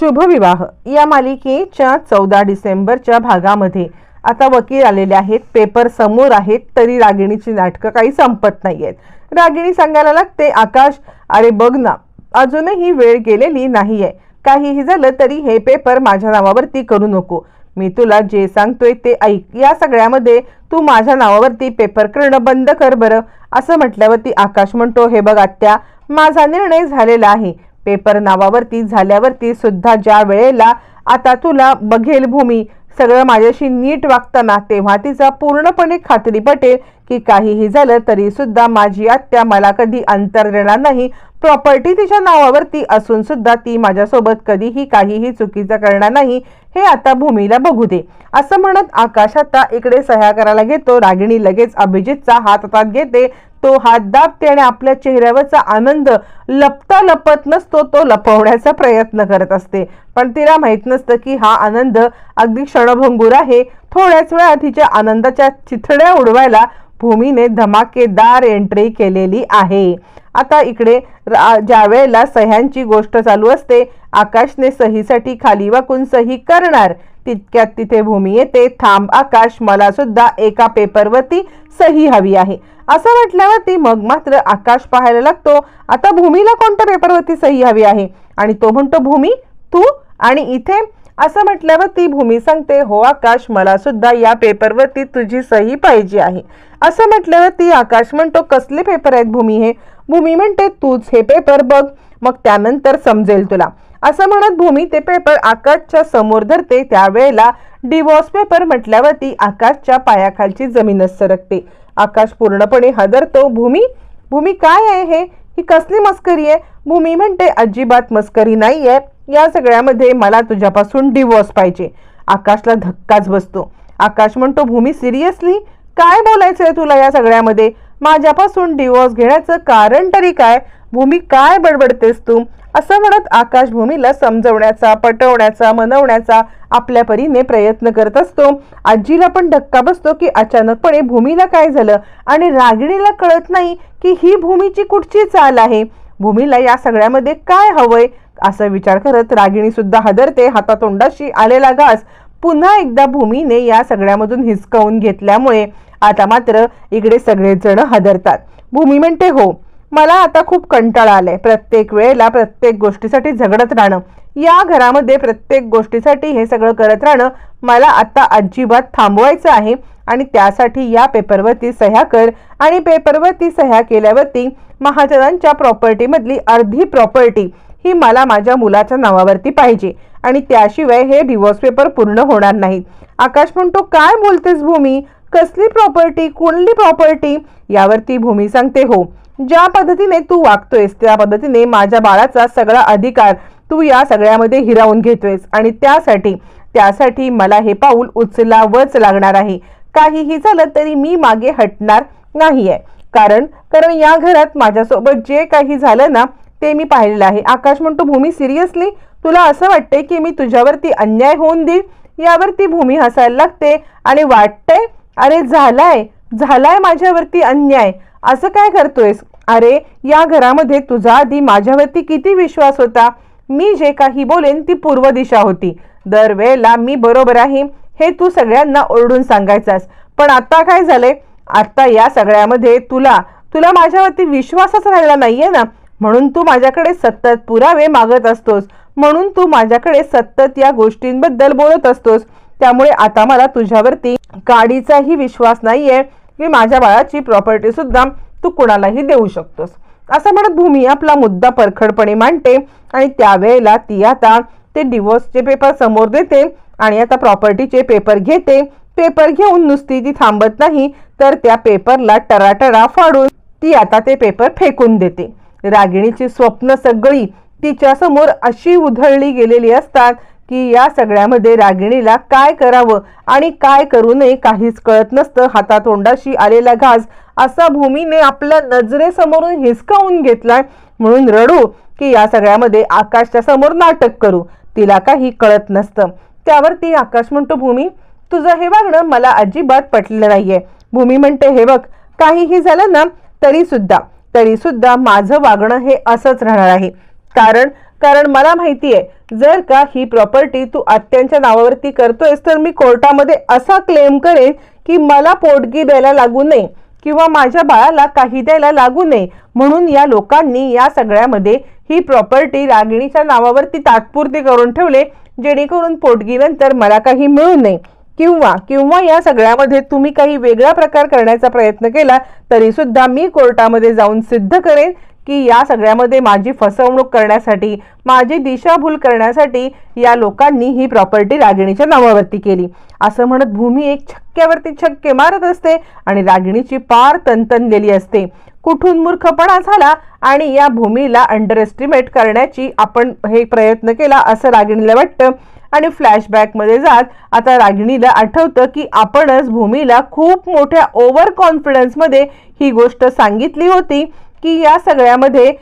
शुभविवाह. या मालिकेच्या चौदा डिसेंबरच्या भागामध्ये आता वकील आलेले आहेत पेपर समोर आहेत तरी रागिणीची नाटकं काही संपत नाही आहेत रागिणी सांगायला लागते आकाश अरे बघ ना अजूनही वेळ गेलेली नाही आहे काहीही झालं तरी हे पेपर माझ्या नावावरती करू नको. मी तुला जे सांगतोय ते ऐक. या सगळ्यामध्ये तू माझ्या नावावरती पेपर करणं बंद कर बरं. असं म्हटल्यावरती आकाश म्हणतो हे बघ आत्या माझा निर्णय झालेला आहे. पेपर नावावरती झाल्यावरती सुद्धा ज्या वेळेला आता तुला बघेल भूमी सगळं माझ्याशी नीट वागताना तेव्हा तिचा पूर्णपणे खात्री पटेल की काहीही झालं तरी सुद्धा माझी आत्या मला कधी अंतर देणार नाही. प्रॉपर्टी तिच्या नावावरती असून सुद्धा ती माझ्यासोबत कधीही काहीही चुकीचं करणार नाही हे आता भूमीला बघू दे. असं म्हणत आकाश आता इकडे सह्या करायला घेतो. रागिणी लगेच अभिजितचा हात हातात घेते. तो हात दाबते आणि आपल्या चेहऱ्यावरचा आनंद लपता लपत नसतो तो लपवण्याचा प्रयत्न करत असते. पण तिला माहीत नसतं की हा आनंद अगदी क्षणभंगूर आहे. थोड्याच वेळा तिच्या आनंदाच्या चिथड्या उडवायला भूमीने धमाकेदार एंट्री केलेली आहे. आता इकडे ज्या वेळेला सह्यांची गोष्ट चालू असते आकाशने सहीसाठी खाली वाकून सही करणार. तितक्यात तिथे भूमी येते. थांब आकाश मला सुद्धा एका पेपरवरती सही हवी आहे. असं म्हटल्यावरती मग मात्र आकाश पाहायला लागतो. आता भूमीला कोणत्या पेपरवरती सही हवी आहे? आणि तो म्हणतो भूमी तू आणि इथे? असं म्हटल्यावर ती भूमी सांगते हो आकाश मला सुद्धा या पेपरवरती तुझी सही पाहिजे आहे. असं म्हटल्यावर ती आकाश म्हणतो कसले पेपर आहेत भूमी हे? भूमी म्हणते तूच हे पेपर बघ. मग त्यानंतर समजेल तुला. असं म्हणत भूमी ते पेपर आकाशच्या समोर धरते. त्यावेळेला डिवोर्स पेपर म्हटल्यावरती आकाशच्या पायाखालची जमीनच सरकते. आकाश पूर्णपणे हदरतो. भूमी भूमी काय आहे हे? ही कसली मस्करी आहे? भूमी म्हणते अजिबात मस्करी नाही आहे या सगळ्यामध्ये मला तुझ्यापासून डिवोर्स पाहिजे. आकाशला धक्काच बसतो. आकाश म्हणतो भूमी सिरियसली? काय बोलायचं आहे तुला या सगळ्यामध्ये? माझ्यापासून डिवोर्स घेण्याचं कारण तरी काय? भूमी काय बडबडतेस तू? असं म्हणत आकाशभूमीला समजवण्याचा पटवण्याचा मनवण्याचा आपल्या परीने प्रयत्न करत असतो. आजीला पण धक्का बसतो की अचानकपणे भूमीला काय झालं आणि रागिणीला कळत नाही की ही भूमीची कुठची चाल आहे. भूमीला या सगळ्यामध्ये काय हवंय? असा विचार करत रागिणी सुद्धा हदरते. हातातोंडाशी आलेला घास पुन्हा एकदा भूमीने या सगळ्यामधून हिसकावून घेतल्यामुळे आता मात्र इकडे सगळेजण हदरतात. भूमी म्हणते हो मला आता खूप कंटाळा आलाय प्रत्येक वेळेला प्रत्येक गोष्टीसाठी झगडत राहणं. या घरामध्ये प्रत्येक गोष्टीसाठी हे सगळं करत राहणं मला आता अजिबात थांबवायचं आहे आणि त्यासाठी या पेपरवरती सह्या कर आणि पेपरवरती सह्या केल्यावरती महाजनांच्या प्रॉपर्टीमधली अर्धी प्रॉपर्टी ही मला माझ्या मुलाच्या नावावरती पाहिजे आणि त्याशिवाय हे डिवोर्स पेपर पूर्ण होणार नाहीत आकाश म्हणतो काय बोलतेस भूमी? कसली प्रॉपर्टी कोणली प्रॉपर्टी यावरती भूमी सांगते हो ज्या पद्धतीने तू वागतोयस त्या पद्धतीने माझ्या बाळाचा सगळा अधिकार तू या सगळ्यामध्ये हिरावून घेतोयस. आणि त्यासाठी त्यासाठी मला हे पाऊल उचलावंच लागणार आहे. काहीही झालं तरी मी मागे हटणार नाहीये. कारण कारण या घरात माझ्यासोबत जे काही झालं ना ते मी पाहिलेलं आहे. आकाश म्हणतो भूमी सिरियसली? तुला असं वाटतंय की मी तुझ्यावरती अन्याय होऊन देईल यावरती भूमी हसायला लागते आणि वाटतंय अरे झालाय झालाय माझ्यावरती अन्याय. असं काय करतोयस? अरे या घरामध्ये तुझा आधी माझ्यावरती किती विश्वास होता? मी जे काही बोलेन ती पूर्व दिशा होती. दरवेळेला मी बरोबर आहे हे तू सगळ्यांना ओरडून सांगायचास. पण आता काय झालंय? आता या सगळ्यामध्ये तुला तुला माझ्यावरती विश्वासच राहिला नाहीये ना? म्हणून तू माझ्याकडे सतत पुरावे मागत असतोस. म्हणून तू माझ्याकडे सतत या गोष्टींबद्दल बोलत असतोस. त्यामुळे आता मला तुझ्यावरती काडीचाही विश्वास नाहीये. की माझ्या बाळाची प्रॉपर्टी सुद्धा तू कुणालाही देऊ शकतोस. असं म्हणत भूमी आपला मुद्दा परखडपणे मांडते आणि त्यावेळेला ती आता ते डिवोर्सचे पेपर समोर देते आणि आता प्रॉपर्टीचे पेपर घेते. पेपर घेऊन नुसती ती थांबत नाही तर त्या पेपरला टराटरा फाडून ती आता ते पेपर फेकून देते. रागिणीची स्वप्न सगळी तिच्या समोर अशी उधळली गेलेली असतात की या सगळ्यामध्ये रागिणीला काय करावं आणि काय करू नये काहीच कळत नसतं. हातातोंडाशी आलेला घास असा भूमीने आपल्या नजरेसमोरून हिसकावून घेतलाय. म्हणून रडू की या सगळ्यामध्ये आकाशच्या समोर नाटक करू. तिला काही कळत नसतं. त्यावरती आकाश म्हणतो भूमी तुझं हे वागणं मला अजिबात पटलेलं नाहीये. भूमी म्हणते हे बघ काहीही झालं ना तरी सुद्धा तरी सुद्धा माझं वागणं हे असंच राहणार आहे. कारण कारण मला माहिती आहे जर का ही प्रॉपर्टी तू आत्यांच्या नावावरती करतोयस तर मी कोर्टामध्ये असा क्लेम करेन की मला पोटगी द्यायला लागू नये किंवा माझ्या बाळाला काही द्यायला लागू नये. म्हणून या लोकांनी या सगळ्यामध्ये ही प्रॉपर्टी रागिणीच्या नावावरती तात्पुरती करून ठेवले जेणेकरून पोटगीनंतर मला काही मिळू नये. किंवा किंवा या सगळ्यामध्ये तुम्ही काही वेगळा प्रकार करण्याचा प्रयत्न केला तरी सुद्धा मी कोर्टामध्ये जाऊन सिद्ध करेन. की या सगळ्यामध्ये माझी फसवणूक करण्यासाठी माझी दिशाभूल करण्यासाठी या लोकांनी ही प्रॉपर्टी रागिणीच्या नावावरती केली. असं म्हणत भूमी एक छक्क्यावरती छक्के मारत असते आणि रागिणीची पार तनतनलेली असते. कुठून मूर्खपणा झाला आणि या भूमीला अंडर एस्टिमेट करण्याची आपण हे प्रयत्न केला असं रागिणीला वाटतं. आणि फ्लॅशबॅकमध्ये जात आता रागिणीला आठवतं की आपणच भूमीला खूप मोठ्या ओव्हर कॉन्फिडन्समध्ये ही गोष्ट सांगितली होती. की या सगळ्यामध्ये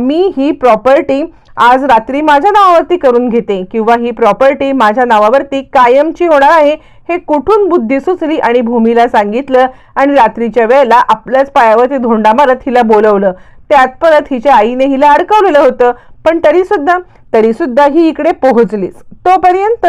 मी ही प्रॉपर्टी आज रात्री माझ्या नावावरती करून घेते किंवा ही प्रॉपर्टी माझ्या नावावरती कायमची होणार आहे हे कुठून बुद्धी सुचली आणि भूमीला सांगितलं आणि रात्रीच्या वेळेला आपल्याच पायावरती धोंडा मारत हिला बोलवलं. त्यात परत हिच्या आईने हिला अडकवलेलं होतं पण तरी सुद्धा तरी सुद्धा ही इकडे पोहोचलीच. तोपर्यंत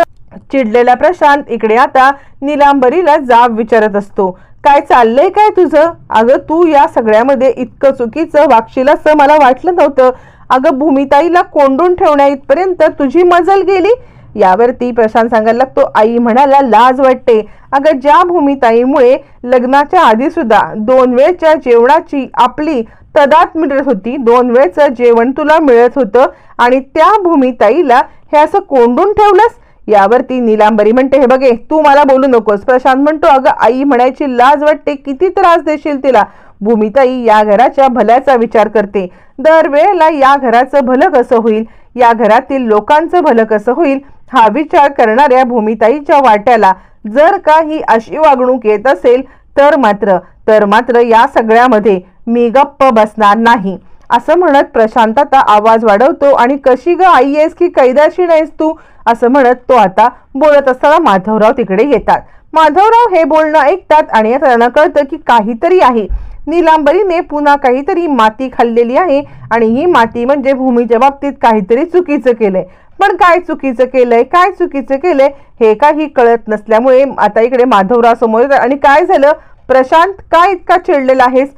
चिडलेला प्रशांत इकडे आता निलांबरीला जाब विचारत असतो. काय चाललंय काय तुझं? अगं तू या सगळ्यामध्ये इतकं चुकीचं वागशील असं मला वाटलं नव्हतं. अगं भूमिताईला कोंडून ठेवण्या इथपर्यंत तुझी मजल गेली. यावरती प्रशांत सांगायला लागतो आई म्हणाला लाज वाटते. अगं ज्या भूमिताईमुळे लग्नाच्या आधी सुद्धा दोन वेळच्या जेवणाची आपली तदात मिळत होती दोन वेळचं जेवण तुला मिळत होतं आणि त्या भूमिताईला हे असं कोंडून ठेवलंस? यावरती नीलांबरी म्हणते हे बघे तू मला बोलू नकोस. प्रशांत म्हणतो अगं आई म्हणायची लाज वाटते किती त्रास देशील तिला. भूमिताई या घराच्या भल्याचा विचार करते दरवेळेला या घराचं भलं कसं होईल? या घरातील लोकांचं भलं कसं होईल? हा विचार करणाऱ्या भूमिताईच्या वाट्याला जर का ही अशी वागणूक येत असेल तर मात्र तर मात्र या सगळ्यामध्ये मी गप्प बसणार नाही. असं म्हणत प्रशांत आता आवाज वाढवतो आणि कशी ग आई आहेस की कैदाशी नाहीस तू? असं म्हणत तो आता बोलत असताना माधवराव तिकडे येतात. माधवराव हे बोलणं ऐकतात आणि त्यांना कळतं की काहीतरी आहे. निलांबरीने पुन्हा काहीतरी माती खाल्लेली आहे आणि ही माती म्हणजे भूमीच्या बाबतीत काहीतरी चुकीचं केलंय. पण काय चुकीचं केलंय? काय चुकीचं केलंय? हे काही कळत नसल्यामुळे आता इकडे माधवराव समोर आणि काय झालं? प्रशांत काय इतका चिडलेला आहेस?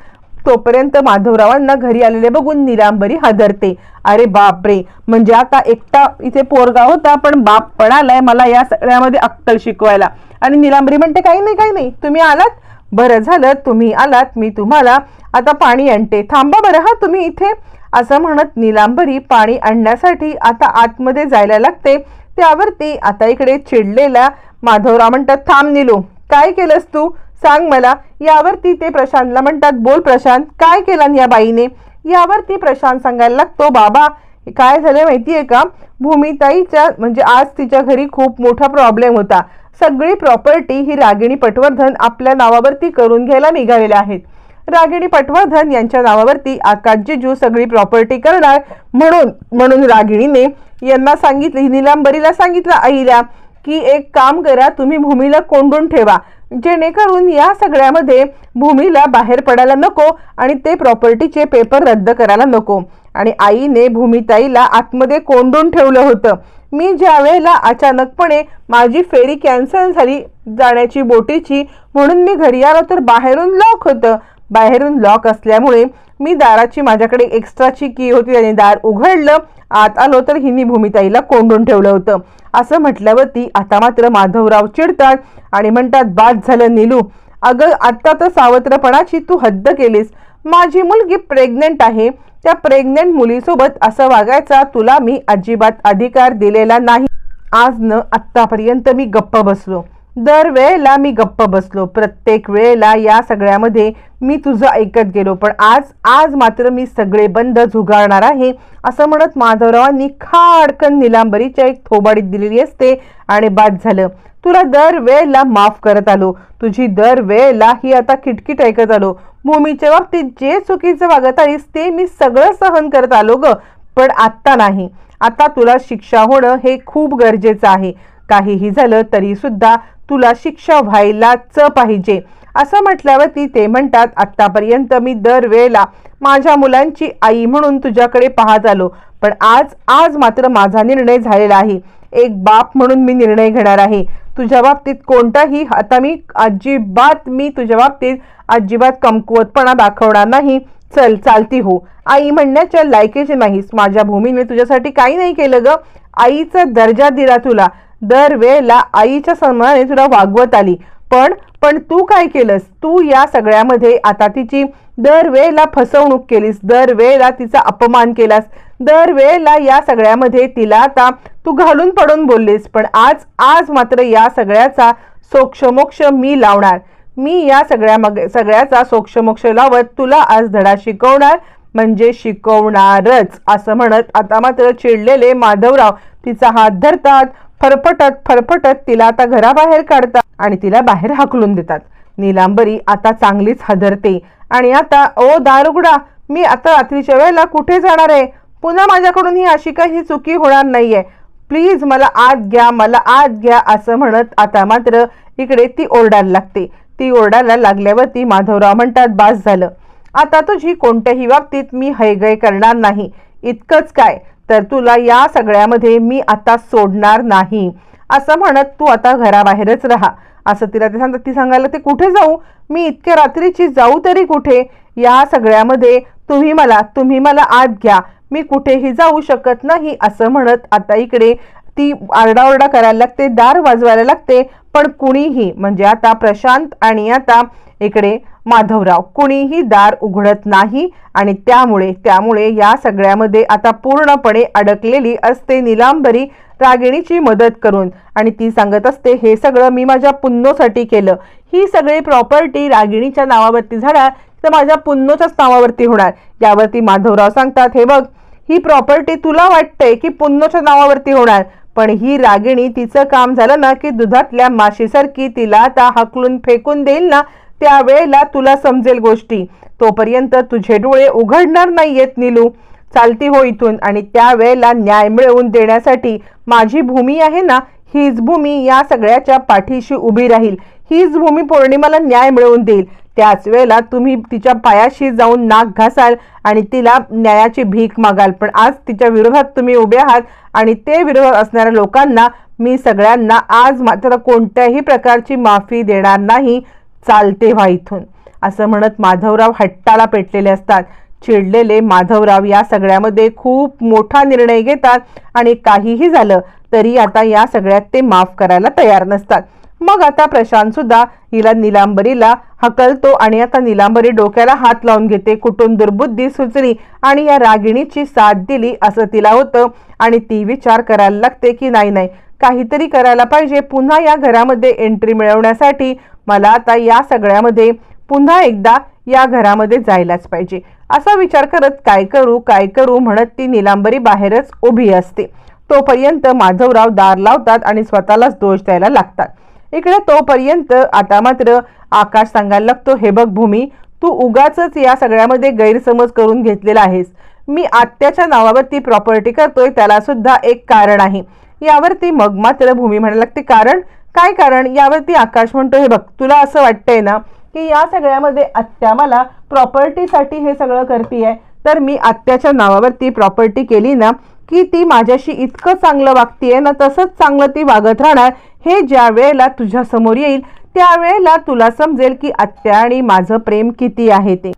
तोपर्यंत माधवरावांना घरी आलेले बघून निलांबरी हादरते. अरे बापरे! म्हणजे आता एकटा इथे पोरगा होता पण बाप पण आलाय मला या सगळ्यामध्ये अक्कल शिकवायला. आणि निलांबरी म्हणते काही नाही काही नाही. तुम्ही आलात? बरं झालं तुम्ही आलात. मी तुम्हाला आता पाणी आणते. थांबा बरं हा तुम्ही इथे. असं म्हणत निलांबरी पाणी आणण्यासाठी आता आतमध्ये जायला लागते. त्यावरती आता इकडे चिडलेला माधवराव म्हणतात थांब निलो काय केलंस तू? सांग मला यावरती ते प्रशांतला म्हणतात बोल प्रशांत काय केलं या बाईने? यावरती प्रशांत सांगायला लागतो बाबा काय झालं माहिती आहे का? भूमिताईच्या म्हणजे आज तिच्या घरी खूप मोठा प्रॉब्लेम होता. सगळी प्रॉपर्टी ही रागिणी पटवर्धन आपल्या नावावरती करून घ्यायला निघालेल्या आहेत. रागिणी पटवर्धन यांच्या नावावरती आकाश जिजू सगळी प्रॉपर्टी करणार म्हणून म्हणून रागिणीने यांना सांगितलं निलांबरीला सांगितलं आईला की एक काम करा तुम्ही भूमीला कोंडून ठेवा. जेणेकरून या सगळ्यामध्ये भूमीला बाहेर पडायला नको आणि ते प्रॉपर्टीचे पेपर रद्द करायला नको. आणि आईने भूमिताईला आतमध्ये कोंडून ठेवलं होतं. मी ज्या वेळेला अचानकपणे माझी फेरी कॅन्सल झाली जाण्याची बोटीची म्हणून मी घरी आलो तर बाहेरून लॉक होतं. बाहेरून लॉक असल्यामुळे मी दाराची माझ्याकडे एक्स्ट्राची की होती त्याने दार उघडलं. आत आलो तर हिनी भूमिताईला कोंडून ठेवलं होतं. असं म्हटल्यावरती आता मात्र माधवराव चिडतात आणि म्हणतात बाद झालं नीलू. अगं आत्ता तर सावत्रपणाची तू हद्द केलीस. माझी मुलगी प्रेग्नेंट आहे. त्या प्रेग्नेंट मुलीसोबत असं वागायचा तुला मी अजिबात अधिकार दिलेला नाही. आज न आत्तापर्यंत मी गप्प बसलो. दर वेळेला मी गप्प बसलो. प्रत्येक वेळेला या सगळ्यामध्ये मी तुझं ऐकत गेलो. पण आज आज मात्र मी सगळे बंद झुगारणार आहे असं म्हणत माधवरावांनी खाडकन निलांबरीच्या एक थोबाडीत दिलेली असते आणि बाद झालं. तुला दर वेळेला माफ करत आलो. तुझी दर वेळेला ही आता किटकिट ऐकत आलो. भूमीच्या बाबतीत जे चुकीचं वागत आलीस ते मी सगळं सहन करत आलो ग पण आत्ता नाही. आता तुला शिक्षा होणं हे खूप गरजेचं आहे. काहीही झालं तरी सुद्धा तुला शिक्षा व्हायलाच पाहिजे. असं म्हटल्यावरती ते म्हणतात आत्तापर्यंत मी दरवेळेला माझ्या मुलांची आई म्हणून तुझ्याकडे पाहत आलो. पण आज आज मात्र माझा निर्णय झालेला आहे. एक बाप म्हणून मी निर्णय घेणार आहे. तुझ्या बाबतीत कोणताही आता मी अजिबात मी तुझ्या बाबतीत अजिबात कमकुवतपणा दाखवणार नाही. चल चालती हो. आई म्हणण्याच्या लायकीची नाहीस. माझ्या भूमीने तुझ्यासाठी काही नाही केलं ग. आईचा दर्जा दिला तुला. दरवेळेला आईच्या सन्मानाने तुला वागवत आली. पण पण तू काय केलंस? तू या सगळ्यामध्ये आता तिची दरवेळेला फसवणूक केलीस. दरवेळेला तिचा अपमान केलास. दरवेळेला या सगळ्यामध्ये तिला आता तू घालून पडून बोललीस. पण आज आज मात्र या सगळ्याचा सोक्षमोक्ष मी लावणार. मी या सगळ्या मग सगळ्याचा सोक्षमोक्ष लावत तुला आज धडा शिकवणार. म्हणजे शिकवणारच असं म्हणत आता मात्र चिडलेले माधवराव तिचा हात धरतात. फरफटत फरफटत तिला आता घराबाहेर काढतात आणि तिला बाहेर हाकलून देतात. नीलांबरी आता चांगलीच हदरते आणि आता ओ दारुगडा मी आता रात्रीच्या वेळेला कुठे जाणार आहे? पुन्हा माझ्याकडून ही अशी काही चुकी होणार नाहीये. प्लीज मला आत घ्या मला आत घ्या असं म्हणत आता मात्र इकडे ती ओरडायला लागते. ती ओरडायला लागल्यावरती माधवराव म्हणतात बास झालं. आता तुझी कोणत्याही बाबतीत मी हैगय करणार नाही. इतकंच काय? तर तुला या सगळ्यामध्ये मी आता सोडणार नाही. असं म्हणत तू आता घराबाहेरच राहा. असं तिला ते सांगतात. ती सांगायला ते कुठे जाऊ? मी इतक्या रात्रीची जाऊ तरी कुठे? या सगळ्यामध्ये तुम्ही मला तुम्ही मला आत घ्या. मी कुठेही जाऊ शकत नाही असं म्हणत आता इकडे ती आरडाओरडा करायला लागते दार वाजवायला लागते पण कुणीही म्हणजे आता प्रशांत आणि आता इकडे माधवराव. कुणीही दार उघडत नाही आणि त्यामुळे त्यामुळे या सगळ्यामध्ये आता पूर्णपणे अडकलेली असते निलांबरी रागिणीची मदत करून. आणि ती सांगत असते हे सगळं मी माझ्या पुन्नोसाठी केलं. ही सगळी प्रॉपर्टी रागिणीच्या नावावरती झाल्या तर माझ्या पुन्नोच्याच नावावरती होणार. यावरती माधवराव सांगतात हे बघ ही प्रॉपर्टी तुला वाटते की पुन्नोच्या नावावरती होणार पण ही रागिणी तिचं काम झालं ना की दुधातल्या माशीसारखी तिला आता हकलून फेकून देईल ना त्यावेळेला तुला समजेल गोष्टी. तोपर्यंत तुझे डोळे उघडणार नाहीयेत निलू. चालती हो इथून आणि त्यावेळेला न्याय मिळवून देण्यासाठी माझी भूमी आहे ना हीच भूमी या सगळ्याच्या पाठीशी उभी राहील. हीच भूमी पौर्णिमाला न्याय मिळवून देईल. त्याच वेळेला तुम्ही तिच्या पायाशी जाऊन नाक घासाल आणि तिला न्यायाची भीक मागाल. पण आज तिच्या विरोधात तुम्ही उभे आहात आणि ते विरोधात असणाऱ्या लोकांना मी सगळ्यांना आज मात्र कोणत्याही प्रकारची माफी देणार नाही. चालते व्हा इथून. असं म्हणत माधवराव हट्टाला पेटलेले असतात. चिडलेले माधवराव या सगळ्यामध्ये खूप मोठा निर्णय घेतात आणि काहीही झालं तरी आता या सगळ्यात ते माफ करायला तयार नसतात. मग आता प्रशांत सुद्धा हिला निलांबरीला हकलतो आणि आता निलांबरी डोक्याला हात लावून घेते. कुठून दुर्बुद्धी सुचली आणि या रागिणीची साथ दिली असं तिला होतं आणि ती विचार करायला लागते की नाही नाही. काहीतरी करायला पाहिजे. पुन्हा या घरामध्ये एंट्री मिळवण्यासाठी मला आता या सगळ्यामध्ये पुन्हा एकदा या घरामध्ये जायलाच पाहिजे. असा विचार करत काय करू काय करू म्हणत ती निलांबरी बाहेरच उभी असते. तोपर्यंत माधवराव दार लावतात आणि स्वतःलाच दोष द्यायला लागतात. इकडे तोपर्यंत आता मात्र आकाश सांगायला लागतो हे बघ भूमी तू उगाच या सगळ्यामध्ये गैरसमज करून घेतलेला आहेस. मी आत्याच्या नावावरती प्रॉपर्टी करतोय त्याला सुद्धा एक कारण आहे. यावरती मग मात्र भूमी म्हणायला लागते कारण काय कारण? यावरती आकाश म्हणतो हे बघ तुला असं वाटतंय ना की या सगळ्यामध्ये आत्या मला प्रॉपर्टीसाठी हे सगळं करतीये? तर मी आत्याच्या नावावरती प्रॉपर्टी केली ना की ती माझ्याशी इतकं चांगलं वागतीये ना तसंच चांगलं ती वागत राहणार हे ज्या वेळेला तुझ्या समोर येईल त्यावेळेला तुला समजेल की आत्या आणि माझं प्रेम किती आहे ते.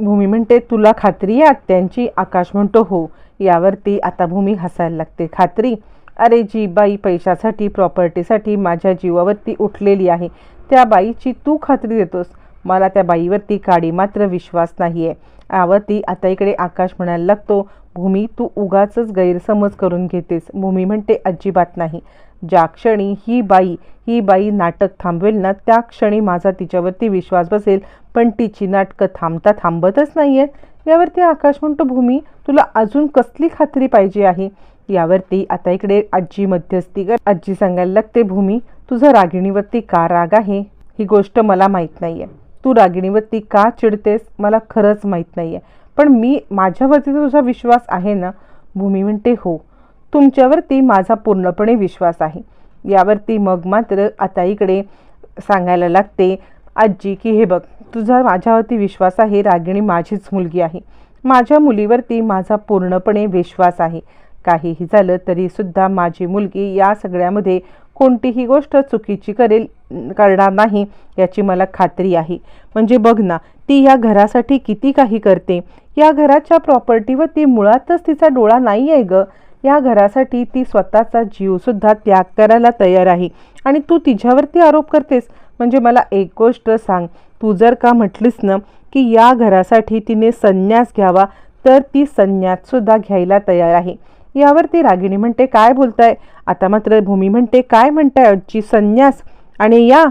भूमी म्हणते तुला खात्री आहे आत्यांची? आकाश म्हणतो हो. यावरती आता भूमी हसायला लागते खात्री? अरे जी बाई पैशासाठी प्रॉपर्टीसाठी माझ्या जीवावरती उठलेली आहे. त्या बाईची तू खात्री देतोस. मला त्या बाईवरती काडी मात्र विश्वास नाही आहे आवती आता इकडे आकाश म्हणायला लागतो भूमी तू उगाच गैरसमज करून घेतेस. भूमी म्हणते अजिबात नाही. ज्या क्षणी ही बाई ही बाई नाटक थांबवेल ना त्या क्षणी माझा तिच्यावरती विश्वास बसेल. पण तिची नाटकं थांबता थांबतच नाही आहेत यावरती आकाश म्हणतो भूमी तुला अजून कसली खात्री पाहिजे आहे? यावरती आता इकडे आजी मध्यस्थी कर. आजी सांगायला लागते भूमी तुझं रागिणीवरती का राग आहे? ही गोष्ट मला माहीत नाही आहे तू रागिणीवरती का चिडतेस? मला खरंच माहीत नाही आहे पण मी माझ्यावरती तुझा विश्वास आहे ना? भूमी म्हणते हो. तुमच्यावरती माझा पूर्णपणे विश्वास आहे. यावरती मग मात्र आता इकडे सांगायला लागते आजी की हे बघ तुझा माझ्यावरती विश्वास आहे. रागिणी माझीच मुलगी आहे. माझ्या मुलीवरती माझा पूर्णपणे विश्वास आहे. काहीही झालं तरी सुद्धा माझी मुलगी या सगळ्यामध्ये कोणतीही गोष्ट चुकीची करेल करणार नाही याची मला खात्री आहे. म्हणजे बघ ना ती या घरासाठी किती काही करते. या घराच्या प्रॉपर्टीवर ती मुळातच तिचा डोळा नाही आहे ग. या घरासाठी ती स्वतःचा जीवसुद्धा त्याग करायला तयार आहे. आणि तू तिच्यावरती आरोप करतेस. म्हणजे मला एक गोष्ट सांग. तू जर का म्हटलीस ना की या घरासाठी तिने संन्यास घ्यावा तर ती संन्याससुद्धा घ्यायला तयार आहे. यावरती रागिणी म्हणते काय बोलताय? आता मात्र भूमी म्हणते काय म्हणताय आजची संन्यास? आणि या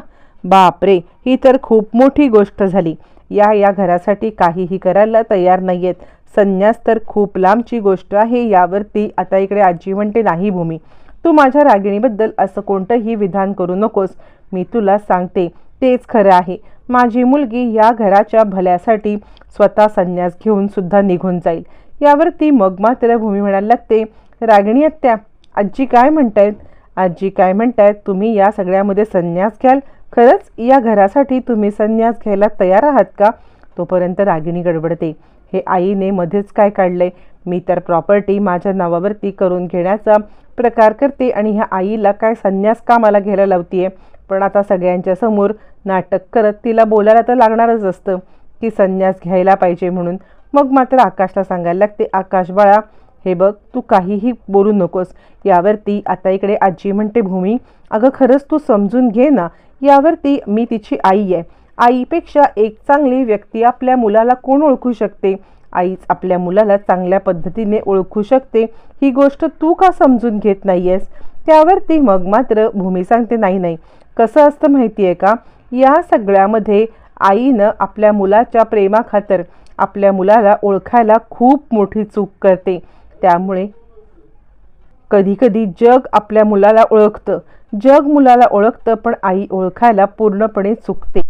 बापरे ही तर खूप मोठी गोष्ट झाली. या या घरासाठी काहीही करायला तयार नाही आहेत संन्यास तर खूप लांबची गोष्ट आहे यावरती आता इकडे आजी म्हणते नाही भूमी तू माझ्या रागिणीबद्दल असं कोणतंही विधान करू नकोस. मी तुला सांगते तेच खरं आहे. माझी मुलगी या घराच्या भल्यासाठी स्वतः संन्यास घेऊन सुद्धा निघून जाईल. यावरती मग मात्र भूमी म्हणायला लागते रागिणी आत्या आजी काय म्हणतायत? आजी काय म्हणतायत? तुम्ही या सगळ्यामध्ये संन्यास घ्याल? खरंच या घरासाठी तुम्ही संन्यास घ्यायला तयार आहात का? तोपर्यंत रागिणी गडबडते. हे आईने मध्येच काय काढलंय? मी तर प्रॉपर्टी माझ्या नावावरती करून घेण्याचा प्रकार करते आणि ह्या आईला काय संन्यास का मला घ्यायला लावतीये? पण आता सगळ्यांच्या समोर नाटक करत तिला बोलायला तर लागणारच असतं की संन्यास घ्यायला पाहिजे म्हणून. मग मात्र आकाशला सांगायला लागते आकाश बाळा हे बघ तू काहीही बोलू नकोस. यावरती आता इकडे आजी म्हणते भूमी अगं खरंच तू समजून घे ना यावरती मी तिची आई आहे. आईपेक्षा एक चांगली व्यक्ती आपल्या मुलाला कोण ओळखू शकते? आईच आपल्या मुलाला चांगल्या पद्धतीने ओळखू शकते. ही गोष्ट तू का समजून घेत नाहीयेस? त्यावरती मग मात्र भूमी सांगते नाही नाही. कसं असतं माहिती आहे का? या सगळ्यामध्ये आईनं आपल्या मुलाच्या प्रेमाखातर आपल्या मुलाला ओळखायला खूप मोठी चूक करते. त्यामुळे कधीकधी जग आपल्या मुलाला ओळखतं. जग मुलाला ओळखतं पण आई ओळखायला पूर्णपणे चुकते.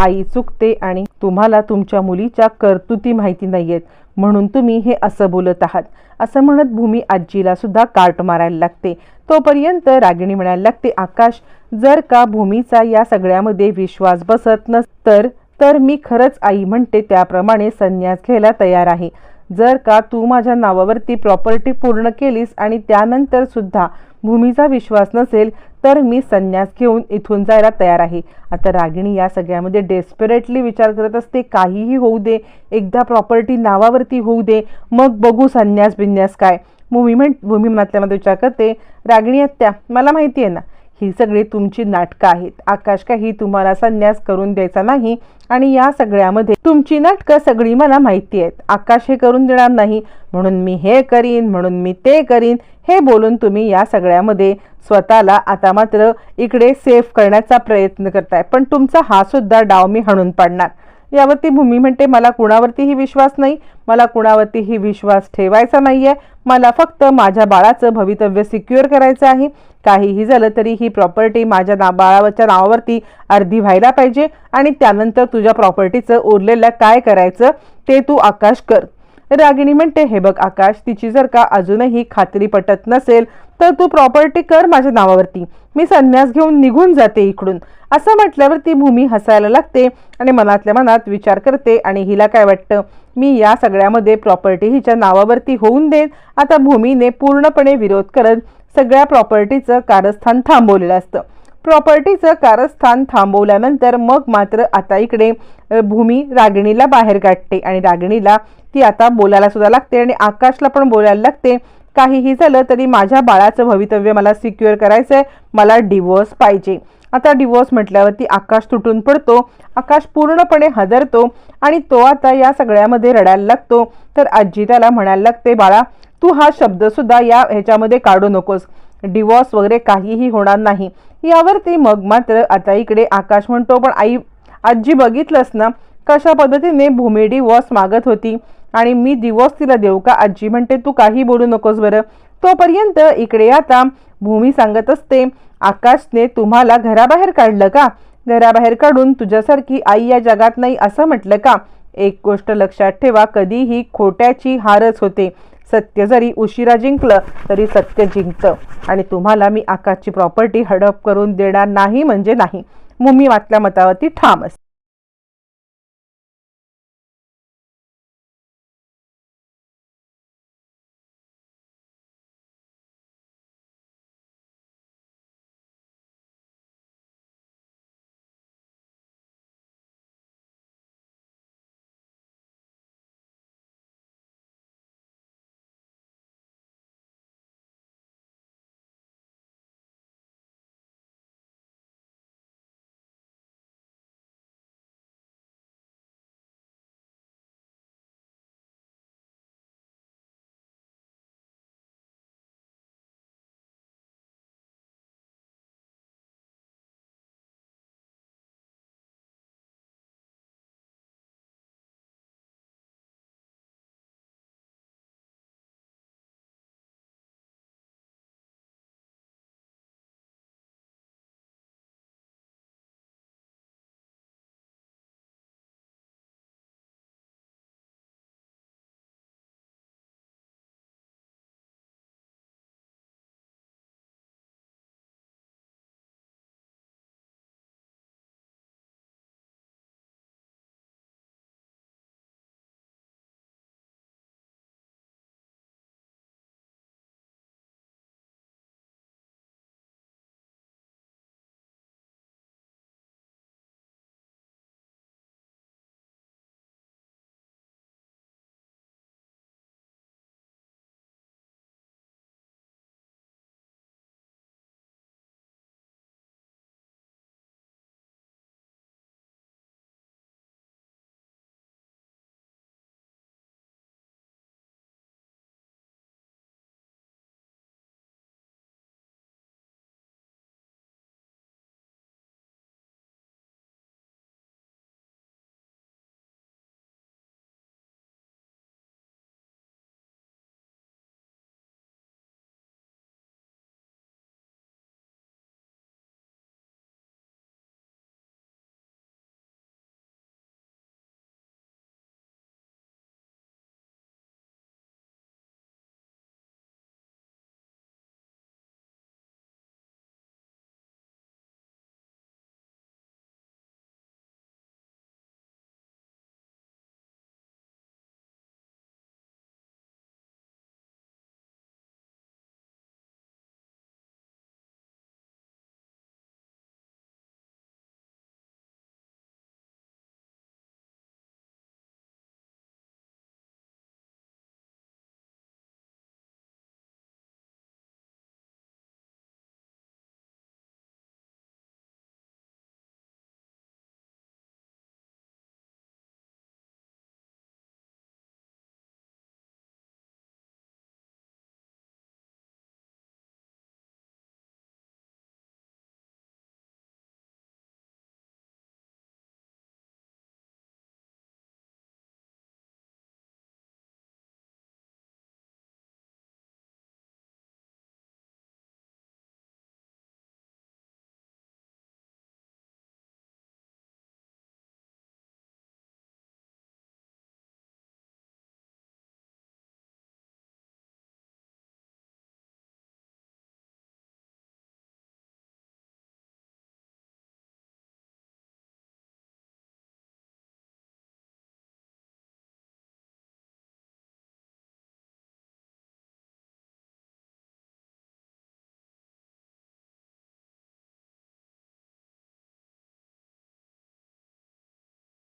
आई चुकते आणि तुम्हाला तुमच्या मुलीच्या कर्तुती माहिती नाही आहेत म्हणून तुम्ही हे असं बोलत आहात. असं म्हणत भूमी आजीला सुद्धा काट मारायला लागते. तोपर्यंत रागिणी म्हणायला लागते आकाश जर का भूमीचा या सगळ्यामध्ये विश्वास बसत नस तर तर मी खरंच आई म्हणते त्याप्रमाणे संन्यास घ्यायला तयार आहे. जर का तू माझ्या नावावरती प्रॉपर्टी पूर्ण केलीस आणि त्यानंतर सुद्धा भूमीचा विश्वास नसेल तर मी संन्यास घेऊन इथून जायला तयार आहे. आता रागिणी या सगळ्यामध्ये डेस्परेटली विचार करत असते काहीही होऊ दे एकदा प्रॉपर्टी नावावरती होऊ दे मग बघू संन्यास बिन्यास काय. भूमी म्हण भूमी म्हटल्यामध्ये विचार करते रागिणी आत्या मला माहिती आहे ना ही सगळी तुमची नाटकं आहेत. आकाश काही तुम्हाला संन्यास करून द्यायचा नाही आणि या सगळ्यामध्ये तुमची नाटकं सगळी मला माहिती आहेत. आकाश हे करून देणार नाही म्हणून मी हे करीन म्हणून मी ते करीन हे बोलून तुम्ही या सगळ्यामध्ये स्वतःला आता मात्र इकडे सेफ करण्याचा प्रयत्न करताय. पण तुमचा हा सुद्धा डाव मी हाणून पाडणार. यावरती भूमी म्हणते मला कुणावरतीही विश्वास नाही मला कुणावरतीही विश्वास ठेवायचा नाही आहे मला फक्त माझ्या बाळाचं भवितव्य सिक्युअर करायचं आहे. काहीही झालं तरी ही प्रॉपर्टी माझ्या ना बाळाच्या नावावरती अर्धी व्हायला पाहिजे आणि त्यानंतर तुझ्या प्रॉपर्टीचं उरलेलं काय करायचं ते तू आकाश कर. रागिणी म्हणते हे बघ आकाश तिची जर का अजूनही खात्री पटत नसेल तर तू प्रॉपर्टी कर माझ्या नावावरती. मी संन्यास घेऊन निघून जाते इकडून. असं म्हटल्यावर ती भूमी हसायला लागते आणि मनातल्या मनात विचार करते आणि हिला काय वाटतं? मी या सगळ्यामध्ये प्रॉपर्टी हिच्या नावावरती होऊन देत आता भूमीने पूर्णपणे विरोध करत सगळ्या प्रॉपर्टीचं कारस्थान थांबवलेलं असतं. प्रॉपर्टीचं कारस्थान थांबवल्यानंतर मग मात्र आता इकडे भूमी रागिणीला बाहेर काढते आणि रागिणीला ती आता बोलायला सुद्धा लागते आणि आकाशला पण बोलायला लागते. काहीही झालं तरी माझ्या बाळाचं भवितव्य मला सिक्युअर करायचं आहे मला डिवोर्स पाहिजे. आता डिवोर्स म्हटल्यावरती आकाश तुटून पडतो. आकाश पूर्णपणे हदरतो आणि तो आता या सगळ्यामध्ये रडायला लागतो. तर आजी त्याला म्हणायला लागते बाळा तू हा शब्दसुद्धा या ह्याच्यामध्ये काढू नकोस. डिवॉर्स वगैरे काहीही होणार नाही. यावरती मग मात्र आता इकडे आकाश म्हणतो पण आई आजी बघितलंस ना? कशा पद्धतीने भूमी डिवॉर्स मागत होती? आणि मी दिवस तिला देऊ का? आजी म्हणते तू काही बोलू नकोस बरं. तोपर्यंत इकडे आता भूमी सांगत असते आकाशने तुम्हाला घराबाहेर काढलं का? घराबाहेर काढून तुझ्यासारखी आई या जगात नाही असं म्हटलं का? एक गोष्ट लक्षात ठेवा कधीही खोट्याची हारच होते. सत्य जरी उशिरा जिंकलं तरी सत्य जिंकतं. आणि तुम्हाला मी आकाशची प्रॉपर्टी हडप करून देणार नाही म्हणजे नाही. मुमी वाटल्या मतावरती ठाम असते